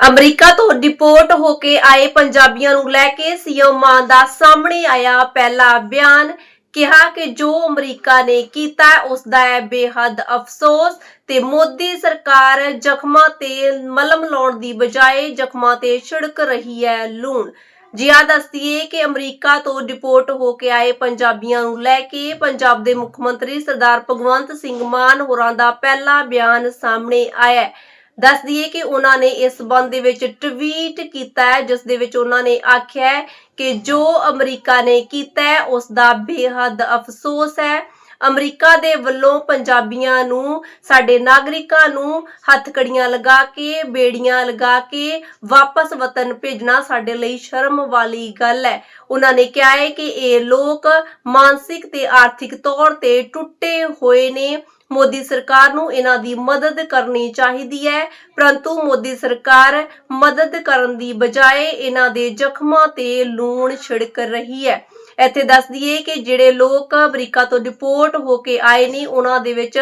America ਤੋਂ deport ਹੋ ਕੇ ਆਏ ਪੰਜਾਬੀਆਂ ਨੂੰ ਲੈ ਕੇ ਸੀਐਮ ਮਾਨ ਦਾ ਸਾਹਮਣੇ ਆਇਆ ਪਹਿਲਾ ਬਿਆਨ। ਕਿਹਾ ਕਿ ਜੋ ਅਮਰੀਕਾ ਨੇ ਕੀਤਾ, ਉਸ ਦਾ ਹੈ ਬੇਹੱਦ ਅਫਸੋਸ ਤੇ ਮੋਦੀ ਸਰਕਾਰ ਜ਼ਖਮਾਂ ਤੇ ਮਲਮ ਲਾਉਣ ਦੀ ਬਜਾਏ ਜ਼ਖਮਾਂ ਤੇ ਛਿੜਕ ਰਹੀ ਹੈ ਲੂਣ। ਜੀ ਆ ਦੱਸਦੀਏ ਕਿ ਅਮਰੀਕਾ ਤੋਂ ਡਿਪੋਰਟ ਹੋ ਕੇ ਆਏ ਪੰਜਾਬੀਆਂ ਨੂੰ ਲੈ ਕੇ ਪੰਜਾਬ ਦੇ ਮੁੱਖ ਮੰਤਰੀ ਸਰਦਾਰ ਭਗਵੰਤ ਸਿੰਘ ਮਾਨ ਹੋਰਾਂ ਦਾ ਪਹਿਲਾ ਬਿਆਨ ਸਾਹਮਣੇ ਆਇਆ ਹੈ। ਦੱਸ ਦਈਏ ਕਿ ਉਹਨਾਂ ਨੇ ਇਸ ਸੰਬੰਧ ਦੇ ਵਿੱਚ ਟਵੀਟ ਕੀਤਾ ਹੈ, ਜਿਸ ਦੇ ਵਿੱਚ ਉਹਨਾਂ ਨੇ ਆਖਿਆ ਕਿ ਜੋ ਅਮਰੀਕਾ ਨੇ ਕੀਤਾ ਹੈ, ਉਸ ਦਾ ਬੇਹੱਦ ਅਫਸੋਸ ਹੈ। ਅਮਰੀਕਾ ਦੇ ਵੱਲੋਂ ਪੰਜਾਬੀਆਂ ਨੂੰ, ਸਾਡੇ ਨਾਗਰਿਕਾਂ ਨੂੰ ਹੱਥਕੜੀਆਂ ਲਗਾ ਕੇ, ਬੇੜੀਆਂ ਲਗਾ ਕੇ ਵਾਪਸ ਵਤਨ ਭੇਜਣਾ ਸਾਡੇ ਲਈ ਸ਼ਰਮ ਵਾਲੀ ਗੱਲ ਹੈ। ਉਹਨਾਂ ਨੇ ਕਿਹਾ ਹੈ ਕਿ ਇਹ ਲੋਕ ਮਾਨਸਿਕ ਤੇ ਆਰਥਿਕ ਤੌਰ ਤੇ ਟੁੱਟੇ ਹੋਏ ਨੇ। ਮੋਦੀ ਸਰਕਾਰ ਨੂੰ ਇਹਨਾਂ ਦੀ ਮਦਦ ਕਰਨੀ ਚਾਹੀਦੀ ਹੈ, ਪਰੰਤੂ ਮੋਦੀ ਸਰਕਾਰ ਮਦਦ ਕਰਨ ਦੀ ਬਜਾਏ ਇਹਨਾਂ ਦੇ ਜ਼ਖਮਾਂ ਤੇ ਲੂਣ ਛਿੜਕ ਰਹੀ ਹੈ। ਇੱਥੇ ਦੱਸ ਦਈਏ ਕਿ ਜਿਹੜੇ ਲੋਕ ਅਮਰੀਕਾ ਤੋਂ ਡਿਪੋਰਟ ਹੋ ਕੇ ਆਏ ਨੇ, ਉਹਨਾਂ ਦੇ ਵਿੱਚ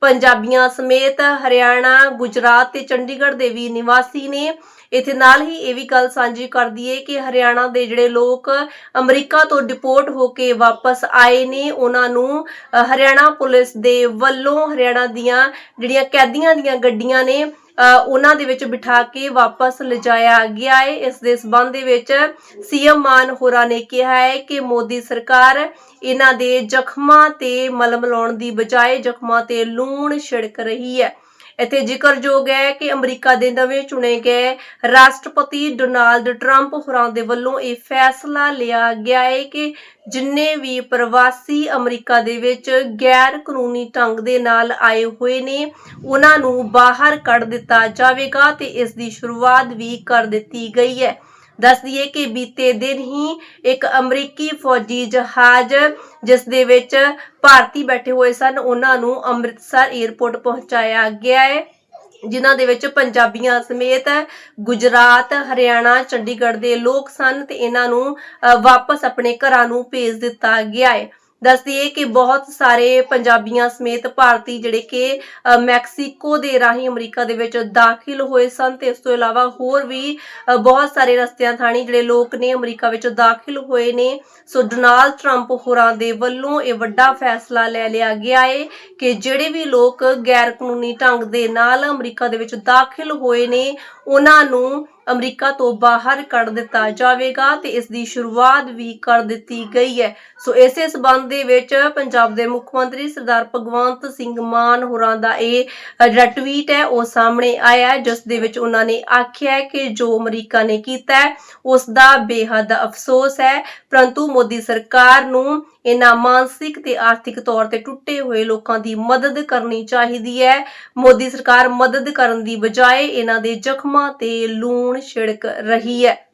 ਪੰਜਾਬੀਆਂ ਸਮੇਤ ਹਰਿਆਣਾ, ਗੁਜਰਾਤ ਤੇ ਚੰਡੀਗੜ੍ਹ ਦੇ ਵੀ ਨਿਵਾਸੀ ਨੇ। ਇੱਥੇ ਨਾਲ ਹੀ ਇਹ ਵੀ ਗੱਲ ਸਾਂਝੀ ਕਰਦੀ ਦਈਏ ਕਿ ਹਰਿਆਣਾ ਦੇ ਜਿਹੜੇ ਲੋਕ ਅਮਰੀਕਾ ਤੋਂ ਡਿਪੋਰਟ ਹੋ ਕੇ ਵਾਪਸ ਆਏ ਨੇ, ਉਹਨਾਂ ਨੂੰ ਹਰਿਆਣਾ ਪੁਲਿਸ ਦੇ ਵੱਲੋਂ ਹਰਿਆਣਾ ਦੀਆਂ ਜਿਹੜੀਆਂ ਕੈਦੀਆਂ ਦੀਆਂ ਗੱਡੀਆਂ ਨੇ ਉਹਨਾਂ ਦੇ ਵਿੱਚ ਬਿਠਾ ਕੇ ਵਾਪਸ ਲਿਜਾਇਆ ਗਿਆ ਹੈ। ਇਸ ਦੇ ਸਬੰਧ ਦੇ ਵਿੱਚ ਸੀਐਮ ਮਾਨ ਹੋਰਾਂ ਨੇ ਕਿਹਾ ਹੈ ਕਿ ਮੋਦੀ ਸਰਕਾਰ ਇਹਨਾਂ ਦੇ ਜ਼ਖਮਾਂ ਤੇ ਮਲਮ ਲਾਉਣ ਦੀ ਬਜਾਏ ਜ਼ਖਮਾਂ ਤੇ ਲੂਣ ਛਿੜਕ ਰਹੀ ਹੈ। ਇੱਥੇ ਜ਼ਿਕਰਯੋਗ ਹੈ ਕਿ ਅਮਰੀਕਾ ਦੇ ਨਵੇਂ ਚੁਣੇ ਗਏ ਰਾਸ਼ਟਰਪਤੀ ਡੋਨਾਲਡ ਟਰੰਪ ਹੋਰਾਂ ਦੇ ਵੱਲੋਂ ਇਹ ਫੈਸਲਾ ਲਿਆ ਗਿਆ ਹੈ ਕਿ ਜਿੰਨੇ ਵੀ ਪ੍ਰਵਾਸੀ ਅਮਰੀਕਾ ਦੇ ਵਿੱਚ ਗੈਰ ਕਾਨੂੰਨੀ ਢੰਗ ਦੇ ਨਾਲ ਆਏ ਹੋਏ ਨੇ, ਉਹਨਾਂ ਨੂੰ ਬਾਹਰ ਕੱਢ ਦਿੱਤਾ ਜਾਵੇਗਾ ਤੇ ਇਸ ਦੀ ਸ਼ੁਰੂਆਤ ਵੀ ਕਰ ਦਿੱਤੀ ਗਈ ਹੈ। ਦੱਸ ਦਈਏ ਕਿ ਬੀਤੇ ਦਿਨ ਹੀ ਇੱਕ ਅਮਰੀਕੀ ਫੌਜੀ ਜਹਾਜ਼ ਜਿਸ ਦੇ ਵਿੱਚ ਭਾਰਤੀ ਬੈਠੇ ਹੋਏ ਸਨ ਉਹਨਾਂ ਨੂੰ ਅੰਮ੍ਰਿਤਸਰ 에ਅਰਪੋਰਟ ਪਹੁੰਚਾਇਆ ਗਿਆ ਹੈ ਜਿਨ੍ਹਾਂ ਦੇ ਵਿੱਚ ਪੰਜਾਬੀਆਂ ਸਮੇਤ ਗੁਜਰਾਤ ਹਰਿਆਣਾ ਚੰਡੀਗੜ੍ਹ ਦੇ ਲੋਕ ਸਨ ਤੇ ਇਹਨਾਂ ਨੂੰ ਅ, ਵਾਪਸ ਆਪਣੇ ਘਰਾਂ ਨੂੰ ਭੇਜ ਦਿੱਤਾ ਗਿਆ ਹੈ। ਦੱਸਦੀਏ ਕਿ ਬਹੁਤ ਸਾਰੇ ਪੰਜਾਬੀਆਂ ਸਮੇਤ ਭਾਰਤੀ ਜਿਹੜੇ ਕਿ ਮੈਕਸੀਕੋ ਦੇ ਰਾਹੀਂ ਅਮਰੀਕਾ ਦੇ ਵਿੱਚ ਦਾਖਲ ਹੋਏ ਸਨ ਤੇ ਇਸ ਤੋਂ ਇਲਾਵਾ ਹੋਰ ਵੀ ਬਹੁਤ ਸਾਰੇ ਰਸਤਿਆਂ ਥਾਣੀ ਜਿਹੜੇ ਲੋਕ ਨੇ ਅਮਰੀਕਾ ਵਿੱਚ ਦਾਖਲ ਹੋਏ ਨੇ। ਸੋ ਡੋਨਾਲਡ ਟਰੰਪ ਹੋਰਾਂ ਦੇ ਵੱਲੋਂ ਇਹ ਵੱਡਾ ਫੈਸਲਾ ਲੈ ਲਿਆ ਗਿਆ ਏ ਕਿ ਜਿਹੜੇ ਵੀ ਲੋਕ ਗੈਰ ਕਾਨੂੰਨੀ ਢੰਗ ਦੇ ਨਾਲ ਅਮਰੀਕਾ ਦੇ ਵਿੱਚ ਦਾਖਲ ਹੋਏ ਨੇ, ਉਹਨਾਂ ਨੂੰ ਅਮਰੀਕਾ ਤੋਂ ਬਾਹਰ ਕੱਢ ਦਿੱਤਾ ਜਾਵੇਗਾ ਤੇ ਇਸ ਦੀ ਸ਼ੁਰੂਆਤ ਵੀ ਕਰ ਦਿੱਤੀ ਗਈ ਹੈ। ਸੋ ਇਸੇ ਸਬੰਧ ਦੇ ਵਿੱਚ ਪੰਜਾਬ ਦੇ ਮੁੱਖ ਮੰਤਰੀ ਸਰਦਾਰ ਭਗਵੰਤ ਸਿੰਘ ਮਾਨ ਹੋਰਾਂ ਦਾ ਇਹ ਜਿਹੜਾ ਟਵੀਟ ਹੈ, ਉਹ ਸਾਹਮਣੇ ਆਇਆ ਜਿਸ ਦੇ ਵਿੱਚ ਉਹਨਾਂ ਨੇ ਆਖਿਆ ਕਿ ਜੋ ਅਮਰੀਕਾ ਨੇ ਕੀਤਾ ਹੈ, ਉਸ ਦਾ ਬੇਹੱਦ ਅਫਸੋਸ ਹੈ। ਪਰੰਤੂ ਮੋਦੀ ਸਰਕਾਰ ਨੂੰ ਇਹਨਾਂ ਮਾਨਸਿਕ ਤੇ ਆਰਥਿਕ ਤੌਰ ਤੇ ਟੁੱਟੇ ਹੋਏ ਲੋਕਾਂ ਦੀ ਮਦਦ ਕਰਨੀ ਚਾਹੀਦੀ ਹੈ। ਮੋਦੀ ਸਰਕਾਰ ਮਦਦ ਕਰਨ ਦੀ ਬਜਾਏ ਇਹਨਾਂ ਦੇ ਜ਼ਖਮਾਂ ਤੇ ਲੂਣ ਛਿੜਕ ਰਹੀ ਹੈ।